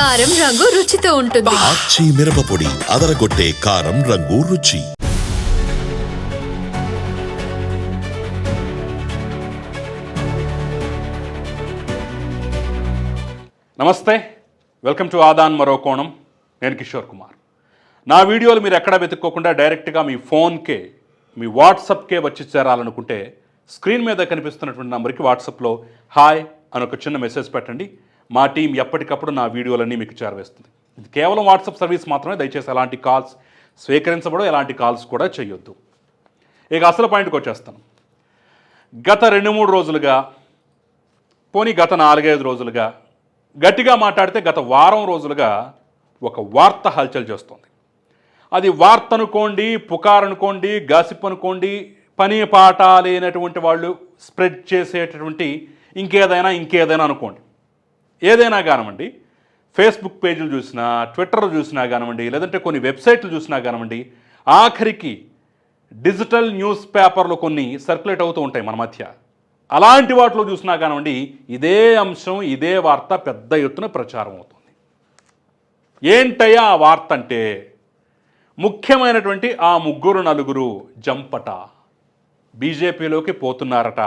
కారం రంగు రుచితో ఉంటుంది. ఆచి మిరపపొడి అదరగొట్టే కారం రంగు రుచి. నమస్తే. వెల్కమ్ టు ఆదాన్ మరో కోణం. నేను కిషోర్ కుమార్. నా వీడియోలు మీరు ఎక్కడ వెతుక్కోకుండా డైరెక్ట్గా మీ ఫోన్కే మీ వాట్సాప్కే వచ్చి చేరాలనుకుంటే స్క్రీన్ మీద కనిపిస్తున్నటువంటి నంబర్కి వాట్సాప్లో హాయ్ అని ఒక చిన్న మెసేజ్ పెట్టండి. మా టీం ఎప్పటికప్పుడు నా వీడియోలన్నీ మీకు చేరవేస్తుంది. ఇది కేవలం వాట్సాప్ సర్వీస్ మాత్రమే దయచేసి ఎలాంటి కాల్స్ స్వీకరించబడో ఎలాంటి కాల్స్ కూడా చేయొద్దు. ఇక అసలు పాయింట్కి వచ్చేస్తాను. గత రెండు మూడు రోజులుగా పోనీ గత నాలుగైదు రోజులుగా గట్టిగా మాట్లాడితే గత వారం రోజులుగా ఒక వార్త హల్చల్ చేస్తుంది. అది వార్త అనుకోండి పుకార్ అనుకోండి గాసిప్ అనుకోండి పని పాట లేనటువంటి వాళ్ళు స్ప్రెడ్ చేసేటటువంటి ఇంకేదైనా ఇంకేదైనా అనుకోండి. ఏదైనా కానివ్వండి ఫేస్బుక్ పేజీలు చూసినా ట్విట్టర్ చూసినా కానివ్వండి లేదంటే కొన్ని వెబ్సైట్లు చూసినా కానివ్వండి ఆఖరికి డిజిటల్ న్యూస్ పేపర్లు కొన్ని సర్క్యులేట్ అవుతూ ఉంటాయి మన మధ్య. అలాంటి వాటిలో చూసినా కానివ్వండి ఇదే అంశం ఇదే వార్త పెద్ద ఎత్తున ప్రచారం అవుతుంది. ఏంటయ్యా ఆ వార్త అంటే? ముఖ్యమైనటువంటి ఆ ముగ్గురు నలుగురు జంపట. బీజేపీలోకి పోతున్నారట.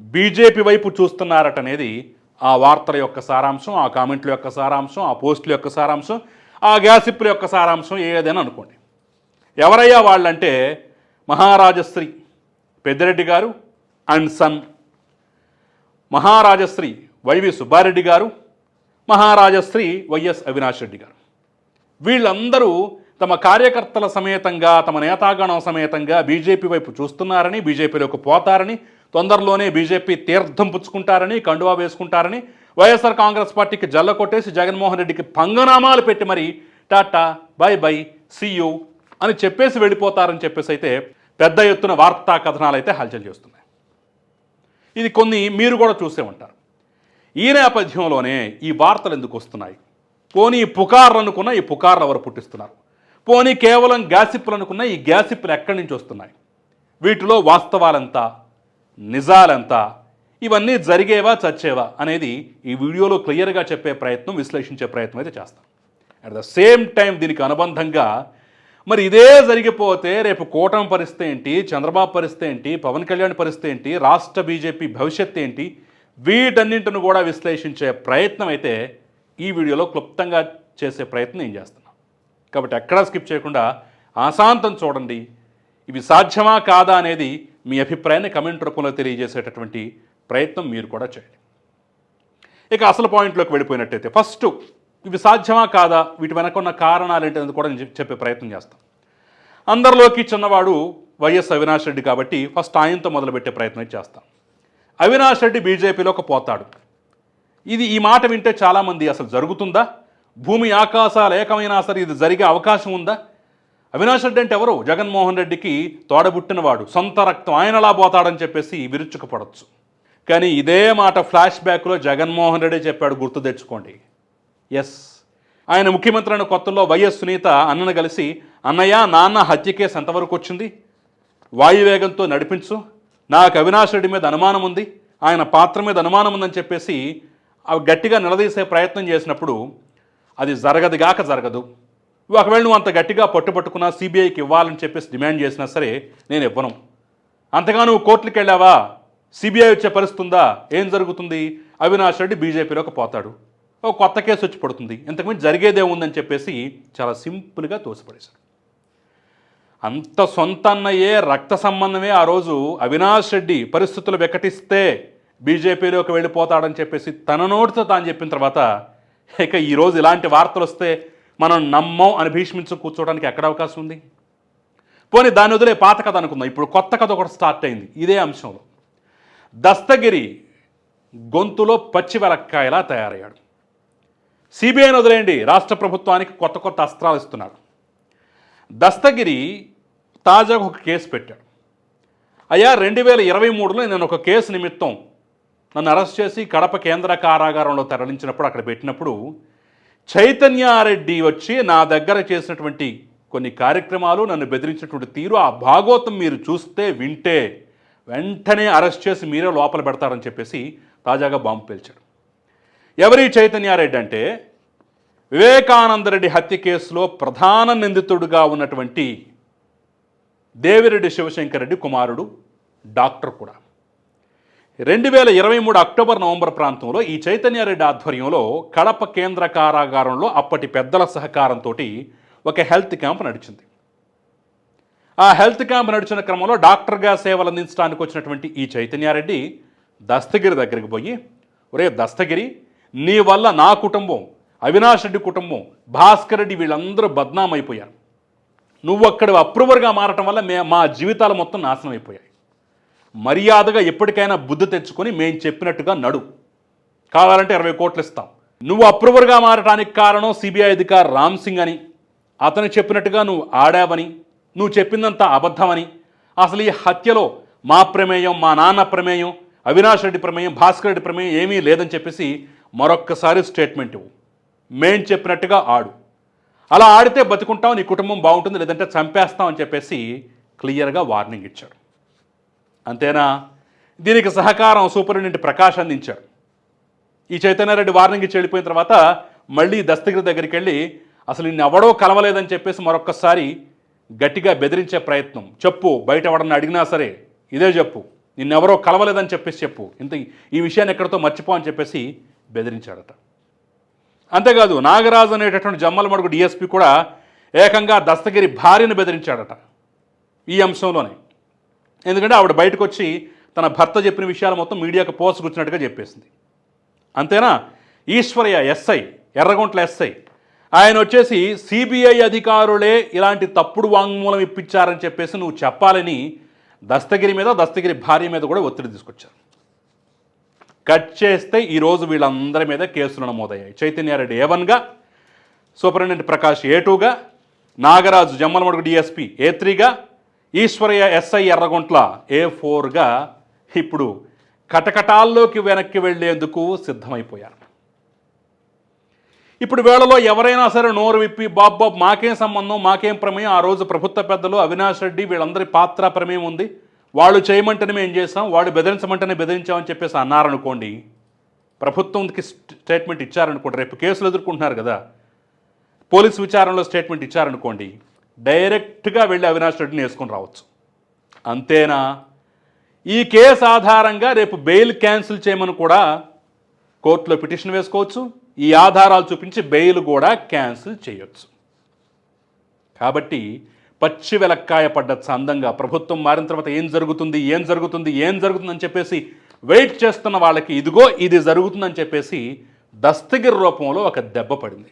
బీజేపీ వైపు చూస్తున్నారట అనేది ఆ వార్తల యొక్క సారాంశం ఆ కామెంట్ల యొక్క సారాంశం ఆ పోస్టుల యొక్క సారాంశం ఆ గ్యాసిప్ల యొక్క సారాంశం ఏదైనా అనుకోండి. ఎవరయ్యా వాళ్ళంటే మహారాజశ్రీ పెద్దిరెడ్డి గారు అండ్ సన్. మహారాజశ్రీ వైవి సుబ్బారెడ్డి గారు మహారాజశ్రీ వైఎస్ అవినాష్ రెడ్డి గారు. వీళ్ళందరూ తమ కార్యకర్తల సమేతంగా తమ నేతాగణం సమేతంగా బీజేపీ వైపు చూస్తున్నారని బీజేపీలోకి పోతారని తొందరలోనే బీజేపీ తీర్థం పుచ్చుకుంటారని కండువా వేసుకుంటారని వైఎస్ఆర్ కాంగ్రెస్ పార్టీకి జల్ల కొట్టేసి జగన్మోహన్ రెడ్డికి పంగనామాలు పెట్టి మరి టాటా బై బై సీయూ అని చెప్పేసి వెళ్ళిపోతారని చెప్పేసి అయితే పెద్ద ఎత్తున వార్తా కథనాలు అయితే హల్చల్ చేస్తున్నాయి. ఇది కొన్ని మీరు కూడా చూసే ఉంటారు. ఈ నేపథ్యంలోనే ఈ వార్తలు ఎందుకు వస్తున్నాయి? పోనీ పుకార్లు అనుకున్న ఈ పుకార్లు ఎవరు పుట్టిస్తున్నారు? పోనీ కేవలం గ్యాసిప్లు అనుకున్న ఈ గ్యాసిప్లు ఎక్కడి నుంచి వస్తున్నాయి? వీటిలో వాస్తవాలంతా నిజాలెంత ఇవన్నీ జరిగేవా చచ్చేవా అనేది ఈ వీడియోలో క్లియర్గా చెప్పే ప్రయత్నం విశ్లేషించే ప్రయత్నం అయితే చేస్తాం. అట్ ద సేమ్ టైం దీనికి అనుబంధంగా మరి ఇదే జరిగిపోతే రేపు కూటమి పరిస్థితి ఏంటి చంద్రబాబు పరిస్థితి ఏంటి పవన్ కళ్యాణ్ పరిస్థితి ఏంటి రాష్ట్ర బీజేపీ భవిష్యత్తు ఏంటి వీటన్నింటిని కూడా విశ్లేషించే ప్రయత్నం అయితే ఈ వీడియోలో క్లుప్తంగా చేసే ప్రయత్నం ఏం చేస్తున్నాం. కాబట్టి ఎక్కడా స్కిప్ చేయకుండా ఆశాంతం చూడండి. ఇవి సాధ్యమా కాదా అనేది మీ అభిప్రాయాన్ని కమెంట్ రూపంలో తెలియజేసేటటువంటి ప్రయత్నం మీరు కూడా చేయండి. ఇక అసలు పాయింట్లోకి వెళ్ళిపోయినట్టయితే ఫస్ట్ ఇవి సాధ్యమా కాదా? వీటి వెనక ఉన్న కారణాలు ఏంటనేది కూడా నేను చెప్పే ప్రయత్నం చేస్తాను అందరిలోకి చిన్నవాడు వైఎస్ అవినాష్ రెడ్డి కాబట్టి ఫస్ట్ ఆయనతో మొదలుపెట్టే ప్రయత్నం చేస్తాం. అవినాష్ రెడ్డి బీజేపీలోకి పోతాడు. ఇది ఈ మాట వింటే చాలామంది అసలు జరుగుతుందా? భూమి ఆకాశాలు ఏకమైనా సరే ఇది జరిగే అవకాశం ఉందా? అవినాష్ రెడ్డి అంటే ఎవరు? జగన్మోహన్ రెడ్డికి తోడబుట్టినవాడు. సొంత రక్తం ఆయనలా పోతాడని చెప్పేసి విరుచుకుపడవచ్చు కానీ ఇదే మాట ఫ్లాష్ బ్యాక్లో జగన్మోహన్ రెడ్డి చెప్పాడు గుర్తు తెచ్చుకోండి. ఎస్ ఆయన ముఖ్యమంత్రి అయిన కొత్తలో వైఎస్ సునీత అన్నను కలిసి అన్నయ్య నాన్న హత్య కేసు ఎంతవరకు వచ్చింది? వాయువేగంతో నడిపించు. నాకు అవినాష్ రెడ్డి మీద అనుమానం ఉంది. ఆయన పాత్ర మీద అనుమానం ఉందని చెప్పేసి అవి గట్టిగా నిలదీసే ప్రయత్నం చేసినప్పుడు అది జరగదుగాక జరగదు. ఒకవేళ నువ్వు అంత గట్టిగా పట్టుపట్టుకున్నా సిబిఐకి ఇవ్వాలని చెప్పేసి డిమాండ్ చేసినా సరే నేను ఇవ్వను. అంతగా నువ్వు కోర్టులకు వెళ్ళావా? సిబిఐ వచ్చే పరిస్థితి ఉందా ఏం జరుగుతుంది? అవినాష్ రెడ్డి బీజేపీలోకి పోతాడు. ఒక కొత్త కేసు వచ్చి పడుతుంది. ఇంతకుముందు జరిగేదే ఉందని చెప్పేసి చాలా సింపుల్గా తోసిపడేశాడు. అంత సొంత అన్నయ్యే రక్త సంబంధమే ఆ రోజు అవినాష్ రెడ్డి పరిస్థితులు వికటిస్తే బీజేపీలోకి వెళ్ళిపోతాడని చెప్పేసి తన నోటితో తాను చెప్పిన తర్వాత ఇక ఈరోజు ఇలాంటి వార్తలు వస్తే మనం నమ్మం అని భీష్మించు కూర్చోవడానికి ఎక్కడ అవకాశం ఉంది? పోనీ దాని వదిలే పాత కథ అనుకుందాం. ఇప్పుడు కొత్త కథ ఒకటి స్టార్ట్ అయింది. ఇదే అంశంలో. దస్తగిరి గొంతులో పచ్చి వెలక్కాయలా తయారయ్యాడు. సిబిఐని వదిలేయండి. రాష్ట్ర ప్రభుత్వానికి కొత్త కొత్త అస్త్రాలు ఇస్తున్నాడు. దస్తగిరి తాజాగా ఒక కేసు పెట్టాడు. అయ్యా రెండు వేల ఇరవై మూడులో నేను ఒక కేసు నిమిత్తం నన్ను అరెస్ట్ చేసి కడప కేంద్ర కారాగారంలో తరలించినప్పుడు అక్కడ పెట్టినప్పుడు చైతన్యారెడ్డి వచ్చి నా దగ్గర చేసినటువంటి కొన్ని కార్యక్రమాలు నన్ను బెదిరించినటువంటి తీరు ఆ భాగోతం మీరు చూస్తే వింటే వెంటనే అరెస్ట్ చేసి మీరే లోపల పెడతారని చెప్పేసి తాజాగా బాంబు పేల్చాడు ఎవరి చైతన్యారెడ్డి అంటే వివేకానందరెడ్డి హత్య కేసులో ప్రధాన నిందితుడుగా ఉన్నటువంటి దేవిరెడ్డి శివశంకర్ రెడ్డి కుమారుడు డాక్టర్ కూడా. రెండు వేల ఇరవై మూడు అక్టోబర్ నవంబర్ ప్రాంతంలో ఈ చైతన్యారెడ్డి ఆధ్వర్యంలో కడప కేంద్ర కారాగారంలో అప్పటి పెద్దల సహకారంతో ఒక హెల్త్ క్యాంప్ నడిచింది. ఆ హెల్త్ క్యాంప్ నడిచిన క్రమంలో డాక్టర్గా సేవలు అందించడానికి వచ్చినటువంటి ఈ చైతన్యారెడ్డి దస్తగిరి దగ్గరికి పోయి ఒరే దస్తగిరి నీ వల్ల నా కుటుంబం అవినాష్ రెడ్డి కుటుంబం భాస్కర్ రెడ్డి వీళ్ళందరూ బద్నామైపోయారు నువ్వు అక్కడ అప్రూవర్గా మారటం వల్ల మే మా జీవితాలు మొత్తం నాశనం అయిపోయాయి. మర్యాదగా ఎప్పటికైనా బుద్ధి తెచ్చుకొని మేము చెప్పినట్టుగా నడు. కావాలంటే ఇరవై కోట్లు ఇస్తాం. నువ్వు అప్రూవర్గా మారటానికి కారణం సిబిఐ అధికారి రామ్ సింగ్ అని. అతను చెప్పినట్టుగా నువ్వు ఆడావని నువ్వు చెప్పిందంతా అబద్ధమని. అసలు ఈ హత్యలో మా ప్రమేయం మా నాన్న ప్రమేయం అవినాష్ రెడ్డి ప్రమేయం భాస్కర్ రెడ్డి ప్రమేయం ఏమీ లేదని చెప్పేసి మరొక్కసారి స్టేట్మెంట్ ఇవ్వు. మేం చెప్పినట్టుగా ఆడు. అలా ఆడితే బతుకుంటాం నీ కుటుంబం బాగుంటుంది లేదంటే చంపేస్తాం అని చెప్పేసి క్లియర్గా వార్నింగ్ ఇచ్చాడు. అంతేనా? దీనికి సహకారం సూపరింటెండెంట్ ప్రకాష్ అందించాడు. ఈ చైతన్యారెడ్డి వార్నింగ్ ఇచ్చి వెళ్ళిపోయిన తర్వాత మళ్ళీ దస్తగిరి దగ్గరికి వెళ్ళి అసలు నిన్ను ఎవడో కలవలేదని చెప్పేసి మరొక్కసారి గట్టిగా బెదిరించే ప్రయత్నం. చెప్పు బయట ఎవడన్నా అడిగినా సరే ఇదే చెప్పు. నిన్నెవరో కలవలేదని చెప్పేసి చెప్పు. ఇంత ఈ విషయాన్ని ఎక్కడితో మర్చిపో అని చెప్పేసి బెదిరించాడట. అంతేకాదు నాగరాజు అనేటటువంటి జమ్మలమడుగు డిఎస్పి కూడా ఏకంగా దస్తగిరి భార్యను బెదిరించాడట. ఈ అంశంలోనే. ఎందుకంటే ఆవిడ బయటకు వచ్చి తన భర్త చెప్పిన విషయాలు మొత్తం మీడియాకు పోసుకొచ్చినట్టుగా చెప్పేసింది. అంతేనా? Eswaraiah SI Erraguntla SI. ఆయన వచ్చేసి సిబిఐ అధికారులే ఇలాంటి తప్పుడు వాంగ్మూలం ఇప్పించారని చెప్పేసి నువ్వు చెప్పాలని దస్తగిరి మీద దస్తగిరి భార్య మీద కూడా ఒత్తిడి తీసుకొచ్చారు. కట్ చేస్తే ఈరోజు వీళ్ళందరి మీద కేసులు నమోదయ్యాయి. చైతన్యారెడ్డి ఏ వన్గా సూపరింటెండెంట్ ప్రకాష్ ఏ టూగా నాగరాజు జమ్మలమడుగు డిఎస్పి ఏ త్రీగా ఈశ్వరయ్య ఎస్ఐ ఎర్రగుంట్ల ఏ ఫోర్గా ఇప్పుడు కటకటాల్లోకి వెనక్కి వెళ్ళేందుకు సిద్ధమైపోయారు. ఇప్పుడు వేళలో ఎవరైనా సరే నోరు విప్పి బాబ్ బాబ్ మాకేం సంబంధం మాకేం ప్రమేయం? ఆ రోజు ప్రభుత్వ పెద్దలు అవినాష్ రెడ్డి వీళ్ళందరి పాత్ర ప్రమేయం ఉంది. వాళ్ళు చేయమంటేనే మేము చేసాం వాళ్ళు బెదిరించమంటేనే బెదిరించామని చెప్పేసి అన్నారనుకోండి ప్రభుత్వంకి స్టేట్మెంట్ ఇచ్చారనుకోండి రేపు కేసులు ఎదుర్కొంటున్నారు కదా పోలీస్ విచారణలో స్టేట్మెంట్ ఇచ్చారనుకోండి డైరెక్ట్గా వెళ్ళి అవినాష్ రెడ్డిని వేసుకొని రావచ్చు. అంతేనా? ఈ కేసు ఆధారంగా రేపు బెయిల్ క్యాన్సిల్ చేయమని కూడా కోర్టులో పిటిషన్ వేసుకోవచ్చు. ఈ ఆధారాలు చూపించి బెయిల్ కూడా క్యాన్సిల్ చేయొచ్చు. కాబట్టి పచ్చి వెలక్కాయ పడ్డ చందంగా ప్రభుత్వం మారిన తర్వాత ఏం జరుగుతుంది ఏం జరుగుతుంది ఏం జరుగుతుందని చెప్పేసి వెయిట్ చేస్తున్న వాళ్ళకి ఇదిగో ఇది జరుగుతుందని చెప్పేసి దస్తగిరి రూపంలో ఒక దెబ్బ పడింది.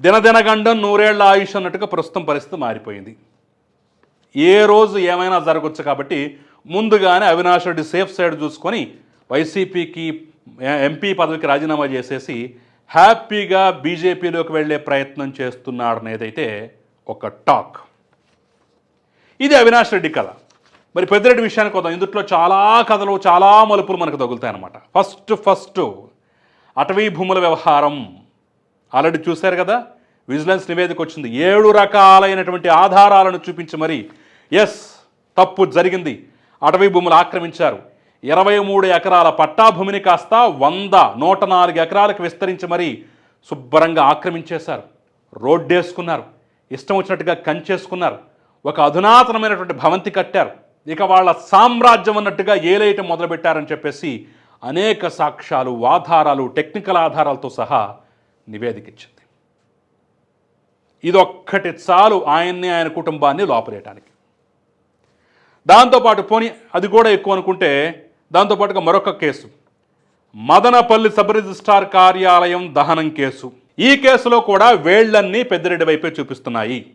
దినదినగండం నూరేళ్ళ ఆయుష్ అన్నట్టుగా ప్రస్తుతం పరిస్థితి మారిపోయింది. ఏ రోజు ఏమైనా జరగచ్చు కాబట్టి ముందుగానే అవినాష్ రెడ్డి సేఫ్ సైడ్ చూసుకొని వైసీపీకి ఎంపీ పదవికి రాజీనామా చేసేసి హ్యాపీగా బీజేపీలోకి వెళ్ళే ప్రయత్నం చేస్తున్నాడనేదైతే ఒక టాక్. ఇది అవినాష్ రెడ్డి కథ. మరి పెద్దిరెడ్డి విషయానికి వద్దాం. ఇందుట్లో చాలా కథలు చాలా మలుపులు మనకు తగులుతాయన్నమాట. ఫస్ట్ ఫస్ట్ అటవీ భూముల వ్యవహారం. ఆల్రెడీ చూశారు కదా? విజిలెన్స్ నివేదిక వచ్చింది ఏడు రకాలైనటువంటి ఆధారాలను చూపించి మరి ఎస్ తప్పు జరిగింది. అటవీ భూములు ఆక్రమించారు. ఇరవై మూడు ఎకరాల పట్టా భూమిని కాస్త వంద నూట నాలుగు ఎకరాలకు విస్తరించి మరి శుభ్రంగా ఆక్రమించేశారు. రోడ్డేసుకున్నారు. ఇష్టం వచ్చినట్టుగా కంచేసుకున్నారు. ఒక అధునాతనమైనటువంటి భవంతి కట్టారు. ఇక వాళ్ళ సామ్రాజ్యం అన్నట్టుగా ఏలేయటం మొదలుపెట్టారని చెప్పేసి అనేక సాక్ష్యాలు ఆధారాలు టెక్నికల్ ఆధారాలతో సహా నివేదిక ఇచ్చింది ఇదొక్కటి చాలు ఆయన్ని ఆయన కుటుంబాన్ని లోపలేయటానికి. దాంతోపాటు పోనీ అది కూడా ఎక్కువ అనుకుంటే దాంతోపాటుగా మరొక కేసు. మదనపల్లి సబ్ రిజిస్ట్రార్ కార్యాలయం దహనం కేసు. ఈ కేసులో కూడా వేళ్ళన్నీ పెద్దిరెడ్డి వైపే చూపిస్తున్నాయి.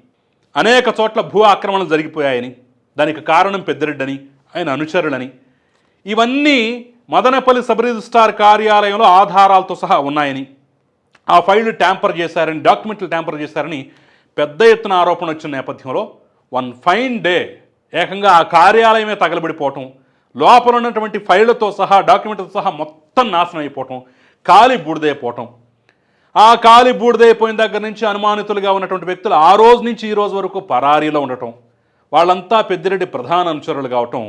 అనేక చోట్ల భూ ఆక్రమణలు జరిగిపోయాయని దానికి కారణం పెద్దిరెడ్డని ఆయన అనుచరులని. ఇవన్నీ మదనపల్లి సబ్ రిజిస్ట్రార్ కార్యాలయంలో ఆధారాలతో సహా ఉన్నాయని ఆ ఫైల్ ట్యాంపర్ చేశారని డాక్యుమెంట్లు ట్యాంపర్ చేశారని పెద్ద ఎత్తున ఆరోపణ వచ్చిన నేపథ్యంలో వన్ ఫైన్ డే ఏకంగా ఆ కార్యాలయమే తగలబడిపోవటం లోపల ఉన్నటువంటి ఫైళ్ళతో సహా డాక్యుమెంట్తో సహా మొత్తం నాశనం అయిపోవటం కాలి బూడిదైపోవటం. ఆ కాలి బూడిదైపోయిన దగ్గర నుంచి అనుమానితులుగా ఉన్నటువంటి వ్యక్తులు ఆ రోజు నుంచి ఈ రోజు వరకు పరారీలో ఉండటం వాళ్ళంతా పెద్దిరెడ్డి ప్రధాన అనుచరులు కావటం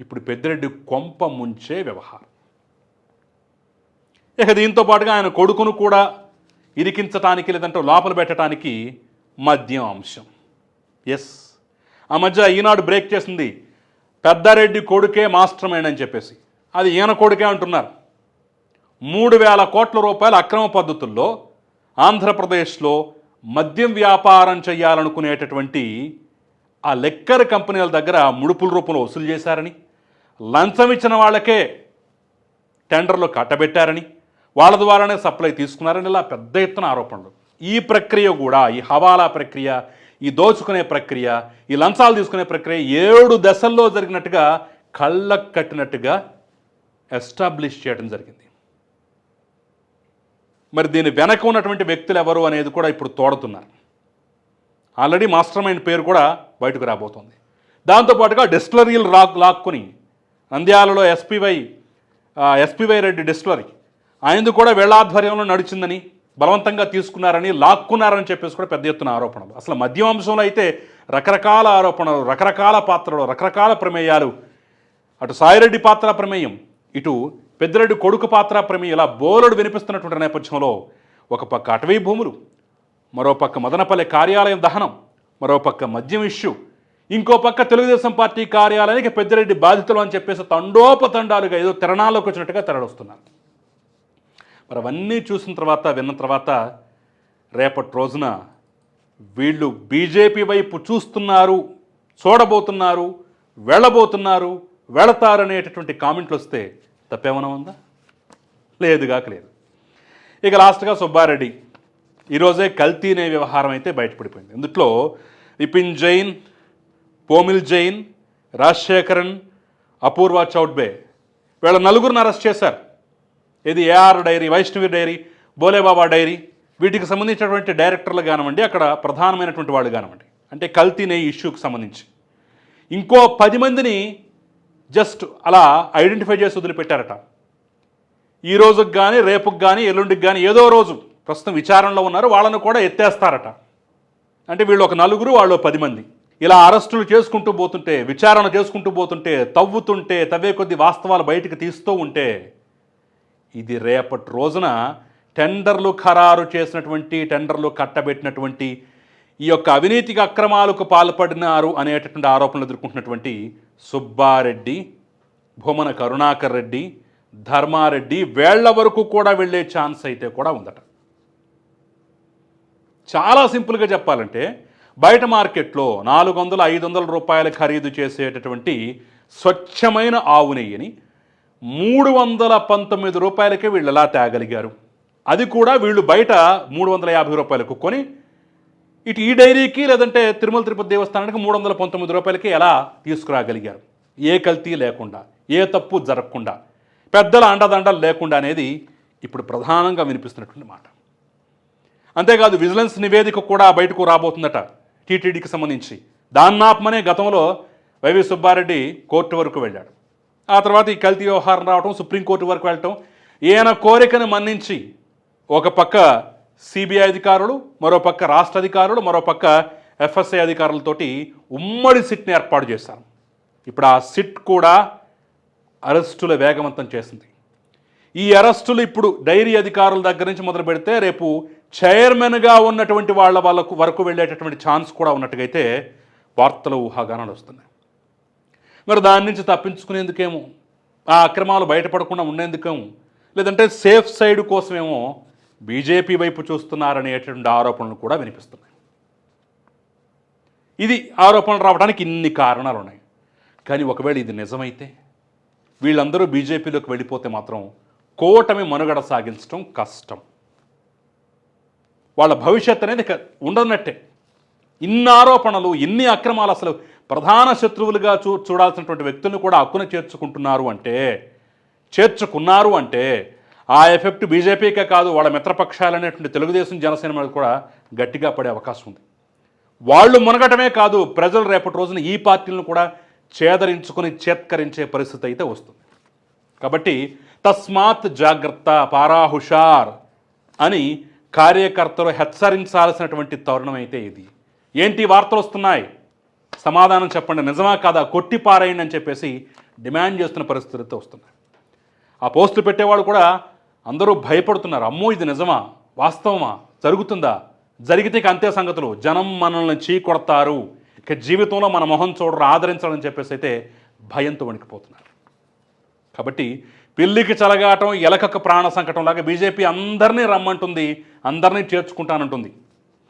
ఇప్పుడు పెద్దిరెడ్డి కొంప ముంచే వ్యవహారం. ఇక దీంతో పాటుగా ఆయన కొడుకును కూడా ఇరికించటానికి లేదంటే లోపల పెట్టడానికి మద్యం అంశం. ఎస్ ఆ మధ్య ఈనాడు బ్రేక్ చేసింది పెద్దారెడ్డి కొడుకే మాస్టర్ మైండ్ అని చెప్పేసి. అది ఈయన కొడుకే అంటున్నారు. మూడు వేల కోట్ల రూపాయల అక్రమ పద్ధతుల్లో ఆంధ్రప్రదేశ్లో మద్యం వ్యాపారం చేయాలనుకునేటటువంటి ఆ లెక్కర్ కంపెనీల దగ్గర ముడుపుల రూపంలో వసూలు చేశారని లంచం ఇచ్చిన వాళ్ళకే టెండర్లు కట్టబెట్టారని వాళ్ళ ద్వారానే సప్లై తీసుకున్నారని ఇలా పెద్ద ఎత్తున ఆరోపణలు. ఈ ప్రక్రియ కూడా ఈ హవాలా ప్రక్రియ ఈ దోచుకునే ప్రక్రియ ఈ లంచాలు తీసుకునే ప్రక్రియ ఏడు దశల్లో జరిగినట్టుగా కళ్ళకు కట్టినట్టుగా ఎస్టాబ్లిష్ చేయడం జరిగింది. మరి దీని వెనక ఉన్నటువంటి వ్యక్తులు ఎవరు అనేది కూడా ఇప్పుడు తోడుతున్నారు. ఆల్రెడీ మాస్టర్ మైండ్ పేరు కూడా బయటకు రాబోతోంది. దాంతోపాటుగా డిస్టిలరీలు రాక్ లాక్కుని నంద్యాలలో ఎస్పీవై ఎస్పీవై రెడ్డి డిస్టిలరీ ఆయనది కూడా వేళాధ్వర్యంలో నడిచిందని బలవంతంగా తీసుకున్నారని లాక్కున్నారని చెప్పేసి కూడా పెద్ద ఎత్తున ఆరోపణలు అసలు మద్యం అంశంలో అయితే రకరకాల ఆరోపణలు రకరకాల పాత్రలు రకరకాల ప్రమేయాలు. అటు సాయిరెడ్డి పాత్ర ప్రమేయం ఇటు పెద్దిరెడ్డి కొడుకు పాత్ర ప్రమేయం ఇలా బోలెడు వినిపిస్తున్నటువంటి నేపథ్యంలో ఒక పక్క అటవీ భూములు మరోపక్క మదనపల్లె కార్యాలయం దహనం మరోపక్క మద్యం ఇష్యూ ఇంకో పక్క తెలుగుదేశం పార్టీ కార్యాలయానికి పెద్దిరెడ్డి బాధితులు అని చెప్పేసి తండోపతండాలుగా ఏదో తెరణాల్లోకి వచ్చినట్టుగా తెరడొస్తున్నారు మరి అవన్నీ చూసిన తర్వాత విన్న తర్వాత రేపటి రోజున వీళ్ళు బీజేపీ వైపు చూస్తున్నారు చూడబోతున్నారు వెళ్ళబోతున్నారు వెళతారనేటటువంటి కామెంట్లు వస్తే తప్పేమైనా ఉందా? లేదు లేదు. ఇక లాస్ట్గా సుబ్బారెడ్డి. ఈరోజే కల్తీ అనే వ్యవహారం అయితే బయటపడిపోయింది. ఇందులో విపిన్ జైన్ పోమిల్ జైన్ రాజశేఖరన్ అపూర్వ చౌడ్బే వీళ్ళ నలుగురిని అరెస్ట్ చేశారు. ఇది AR dairy Vaishnavi dairy Bole Baba dairy. వీటికి సంబంధించినటువంటి డైరెక్టర్లు కానివ్వండి అక్కడ ప్రధానమైనటువంటి వాళ్ళు కానివ్వండి. అంటే కల్తీ నెయ్యి ఇష్యూకి సంబంధించి. ఇంకో పది మందిని జస్ట్ అలా ఐడెంటిఫై చేసి వదిలిపెట్టారట. ఈ రోజుకి కానీ రేపుకి కానీ ఎల్లుండికి కానీ ఏదో రోజు ప్రస్తుతం విచారణలో ఉన్నారు వాళ్ళను కూడా ఎత్తేస్తారట. అంటే వీళ్ళు ఒక నలుగురు వాళ్ళు పది మంది. ఇలా అరెస్టులు చేసుకుంటూ పోతుంటే విచారణ చేసుకుంటూ పోతుంటే తవ్వుతుంటే తవ్వే కొద్ది వాస్తవాలు బయటకు తీస్తూ ఉంటే ఇది రేపటి రోజున టెండర్లు ఖరారు చేసినటువంటి టెండర్లు కట్టబెట్టినటువంటి ఈ యొక్క అవినీతికి అక్రమాలకు పాల్పడినారు అనేటటువంటి ఆరోపణలు ఎదుర్కొంటున్నటువంటి సుబ్బారెడ్డి భూమన కరుణాకర్ రెడ్డి ధర్మారెడ్డి వేళ్ళ వరకు కూడా వెళ్ళే ఛాన్స్ అయితే కూడా ఉందట. చాలా సింపుల్గా చెప్పాలంటే బయట మార్కెట్లో నాలుగు వందల ఐదు వందల రూపాయలు ఖరీదు చేసేటటువంటి స్వచ్ఛమైన ఆవు నెయ్యిని మూడు వందల పంతొమ్మిది రూపాయలకే వీళ్ళు ఎలా తేగలిగారు? అది కూడా వీళ్ళు బయట మూడు వందల యాభై రూపాయలకు కొని ఇటు ఈ డైరీకి లేదంటే తిరుమల తిరుపతి దేవస్థానానికి మూడు వందల పంతొమ్మిది రూపాయలకి ఎలా తీసుకురాగలిగారు? ఏ కల్తీ లేకుండా ఏ తప్పు జరగకుండా పెద్దల అండదండలు లేకుండా అనేది ఇప్పుడు ప్రధానంగా వినిపిస్తున్నటువంటి మాట. అంతేకాదు విజిలెన్స్ నివేదిక కూడా బయటకు రాబోతుందట టీటీడీకి సంబంధించి. దాన్నాపమనే గతంలో వైవి సుబ్బారెడ్డి కోర్టు వరకు వెళ్ళాడు. ఆ తర్వాత ఈ కల్తీ వ్యవహారం రావటం సుప్రీంకోర్టు వరకు వెళ్ళటం. ఈయన కోరికను మన్నించి ఒక పక్క సిబిఐ అధికారులు మరో పక్క రాష్ట్ర అధికారులు మరో పక్క ఎఫ్ఎస్ఐ అధికారులతోటి ఉమ్మడి సిట్ని ఏర్పాటు చేశారు. ఇప్పుడు ఆ సిట్ కూడా అరెస్టులు వేగవంతం చేసింది. ఈ అరెస్టులు ఇప్పుడు డైరీ అధికారుల దగ్గర నుంచి మొదలు పెడితే రేపు చైర్మన్గా ఉన్నటువంటి వాళ్ళ వాళ్ళకు వరకు వెళ్ళేటటువంటి ఛాన్స్ కూడా ఉన్నట్టుగైతే వార్తలు ఊహాగానాలు వస్తున్నాయి. మరి దాని నుంచి తప్పించుకునేందుకేమో ఆ అక్రమాలు బయటపడకుండా ఉండేందుకేమో లేదంటే సేఫ్ సైడ్ కోసమేమో బీజేపీ వైపు చూస్తున్నారనేటువంటి ఆరోపణలు కూడా వినిపిస్తున్నాయి. ఇది ఆరోపణలు రావడానికి ఇన్ని కారణాలు ఉన్నాయి కానీ ఒకవేళ ఇది నిజమైతే వీళ్ళందరూ బీజేపీలోకి వెళ్ళిపోతే మాత్రం కోటమి మనుగడ సాగించడం కష్టం. వాళ్ళ భవిష్యత్ అనేది ఉండనట్టే. ఇన్ని ఆరోపణలు ఇన్ని అక్రమాలు అసలు ప్రధాన శత్రువులుగా చూ చూడాల్సినటువంటి వ్యక్తులను కూడా హక్కున చేర్చుకుంటున్నారు అంటే చేర్చుకున్నారు అంటే ఆ ఎఫెక్ట్ బీజేపీకే కాదు వాళ్ళ మిత్రపక్షాలనేటువంటి తెలుగుదేశం జనసేన మీద కూడా గట్టిగా పడే అవకాశం ఉంది. వాళ్ళు మునగటమే కాదు ప్రజలు రేపటి రోజున ఈ పార్టీలను కూడా చేదరించుకుని చేత్కరించే పరిస్థితి అయితే వస్తుంది. కాబట్టి తస్మాత్ జాగ్రత్త పారాహుషార్ అని కార్యకర్తలు హెచ్చరించాల్సినటువంటి తరుణం అయితే ఇది. ఏంటి వార్తలు వస్తున్నాయి? సమాధానం చెప్పండి నిజమా కాదా కొట్టి పారేయండి అని చెప్పేసి డిమాండ్ చేస్తున్న పరిస్థితులతో అయితే వస్తున్నాయి ఆ పోస్టులు పెట్టేవాళ్ళు కూడా అందరూ భయపడుతున్నారు. అమ్మో ఇది నిజమా? వాస్తవమా? జరుగుతుందా? జరిగితే అంతే సంగతులు. జనం మనల్ని చీకొడతారు. ఇక జీవితంలో మన మొహం చూడరు ఆదరించాలని చెప్పేసి అయితే భయంతో వణికిపోతున్నారు. కాబట్టి పిల్లికి చలగాటం ఎలకకు ప్రాణ సంకటం లాగా బీజేపీ అందరినీ రమ్మంటుంది అందరినీ చేర్చుకుంటానంటుంది.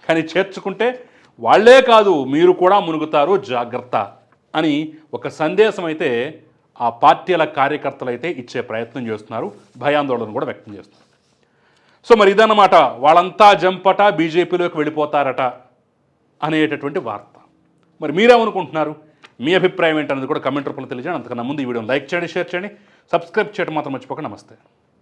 కానీ చేర్చుకుంటే వాళ్ళే కాదు మీరు కూడా మునుగుతారు జాగ్రత్త అని ఒక సందేశం అయితే ఆ పార్టీల కార్యకర్తలు అయితే ఇచ్చే ప్రయత్నం చేస్తున్నారు భయాందోళన కూడా వ్యక్తం చేస్తున్నారు. సో మరి ఇదన్నమాట వాళ్ళంతా జంపట బీజేపీలోకి వెళ్ళిపోతారట అనేటటువంటి వార్త. మరి మీరేమనుకుంటున్నారు? మీ అభిప్రాయం ఏంటనేది కూడా కమెంట్ రూపంలో తెలియజేయండి. అంతకన్నా ముందు ఈ వీడియోని లైక్ చేయండి షేర్ చేయండి సబ్స్క్రైబ్ చేయడం మాత్రం మర్చిపోక నమస్తే.